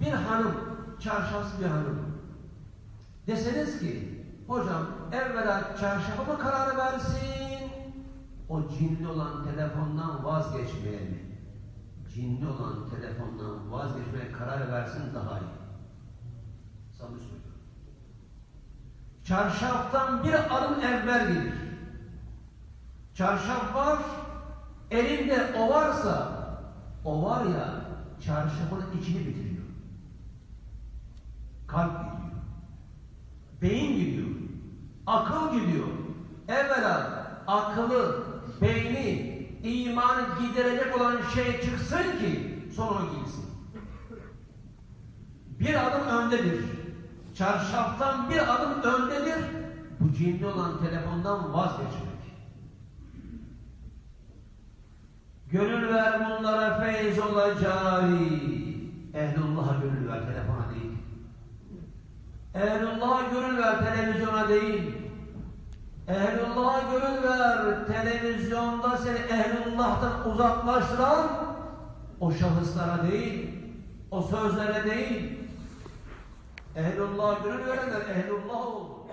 bir hanım, çarşafsız bir hanım deseniz ki hocam evvela çarşafa mı karar versin o cinli olan telefondan vazgeçmeye mi? Cinli olan telefondan vazgeçmeye karar versin daha iyi. Samimi söylüyorum. Çarşaftan bir adım evvel gelir. Çarşaf var, elinde o varsa, o var ya, çarşafın içini bitiriyor. Kalp gidiyor. Beyin gidiyor. Akıl gidiyor. Evvela akıllı, beyni, imanı giderecek olan şey çıksın ki sonra gitsin. Bir adım öndedir. Çarşaftan bir adım öndedir. Bu cinli olan telefondan vazgeçmek. Gönül ver bunlara feyz olacağız. Ehlullah'a gönül ver. Ehlullah'a gönül ver televizyona değil. Ehlullah'a gönül ver televizyonda seni ehlullah'tan uzaklaştıran o şahıslara değil, o sözlere değil. Ehlullah'a gönül verenler ehlullah oldu.